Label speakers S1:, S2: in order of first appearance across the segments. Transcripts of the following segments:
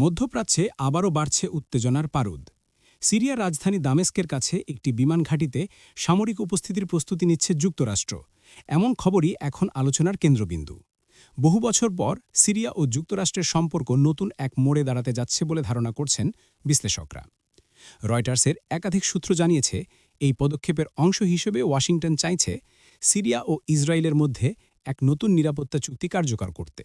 S1: মধ্যপ্রাচ্যে আবারও বাড়ছে উত্তেজনার পারদ। সিরিয়ার রাজধানী দামেস্কের কাছে একটি বিমান ঘাঁটিতে সামরিক উপস্থিতির প্রস্তুতি নিচ্ছে যুক্তরাষ্ট্র। এমন খবরই এখন আলোচনার কেন্দ্রবিন্দু। বহু বছর পর সিরিয়া ও যুক্তরাষ্ট্রের সম্পর্ক নতুন এক মোড়ে দাঁড়াতে যাচ্ছে বলে ধারণা করছেন বিশ্লেষকরা। রয়টার্সের একাধিক সূত্র জানিয়েছে, এই পদক্ষেপের অংশ হিসেবে ওয়াশিংটন চাইছে সিরিয়া ও ইসরায়েলের মধ্যে এক নতুন নিরাপত্তা চুক্তি কার্যকর করতে।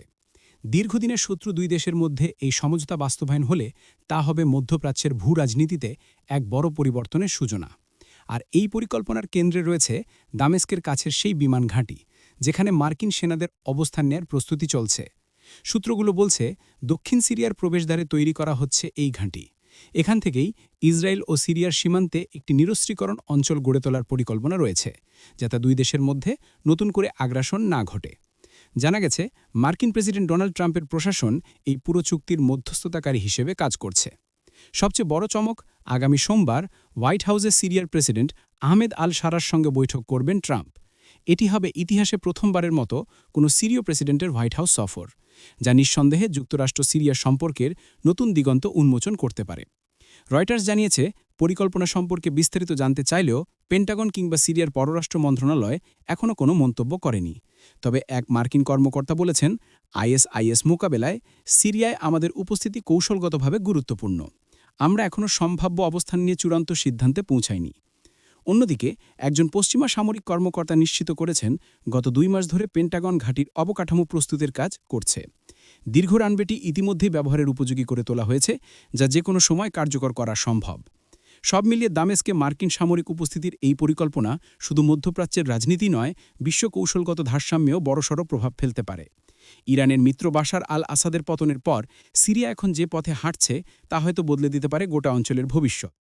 S1: দীর্ঘদিনের শত্রু দুই দেশের মধ্যে এই সমঝোতা বাস্তবায়ন হলে তা হবে মধ্যপ্রাচ্যের ভূ রাজনীতিতে এক বড় পরিবর্তনের সূচনা। আর এই পরিকল্পনার কেন্দ্রে রয়েছে দামেস্কের কাছের সেই বিমান ঘাঁটি, যেখানে মার্কিন সেনাদের অবস্থান নেয়ার প্রস্তুতি চলছে। সূত্রগুলো বলছে, দক্ষিণ সিরিয়ার প্রবেশদ্বারে তৈরি করা হচ্ছে এই ঘাঁটি। এখান থেকেই ইসরায়েল ও সিরিয়ার সীমান্তে একটি নিরস্ত্রীকরণ অঞ্চল গড়ে তোলার পরিকল্পনা রয়েছে, যাতে দুই দেশের মধ্যে নতুন করে আগ্রাসন না ঘটে। জানা গেছে, মার্কিন প্রেসিডেন্ট ডোনাল্ড ট্রাম্পের প্রশাসন এই পুরো চুক্তির মধ্যস্থতাকারী হিসেবে কাজ করছে। সবচেয়ে বড় চমক, আগামী সোমবার হোয়াইট হাউসে সিরিয়ার প্রেসিডেন্ট আহমেদ আল সারার সঙ্গে বৈঠক করবেন ট্রাম্প। এটি হবে ইতিহাসে প্রথমবারের মতো কোনো সিরীয় প্রেসিডেন্টের হোয়াইট হাউস সফর, যা নিঃসন্দেহে যুক্তরাষ্ট্র সিরিয়া সম্পর্কের নতুন দিগন্ত উন্মোচন করতে পারে। রয়টার্স জানিয়েছে, পরিকল্পনা সম্পর্কে বিস্তারিত জানতে চাইলেও পেন্টাগন কিংবা সিরিয়ার পররাষ্ট্র মন্ত্রণালয় এখনও কোনো মন্তব্য করেনি। তবে এক মার্কিন কর্মকর্তা বলেছেন, আইএসআইএস মোকাবেলায় সিরিয়ায় আমাদের উপস্থিতি কৌশলগতভাবে গুরুত্বপূর্ণ। আমরা এখনও সম্ভাব্য অবস্থান নিয়ে চূড়ান্ত সিদ্ধান্তে পৌঁছাইনি। অন্যদিকে, একজন পশ্চিমা সামরিক কর্মকর্তা নিশ্চিত করেছেন, গত দুই মাস ধরে পেন্টাগন ঘাটির অবকাঠামো প্রস্তুতের কাজ করছে। দীর্ঘ রানবেটি ইতিমধ্যেই ব্যবহারের উপযোগী করে তোলা হয়েছে, যা যে কোনো সময় কার্যকর করা সম্ভব। সব মিলিয়ে দামেস্কে মার্কিন সামরিক উপস্থিতির এই পরিকল্পনা শুধু মধ্যপ্রাচ্যের রাজনীতি নয়, বিশ্ব কৌশলগত ভারসাম্যেও বড়সড় প্রভাব ফেলতে পারে। ইরানের মিত্র বাশার আল আসাদের পতনের পর সিরিয়া এখন যে পথে হাঁটছে, তা হয়তো বদলে দিতে পারে গোটা অঞ্চলের ভবিষ্যৎ।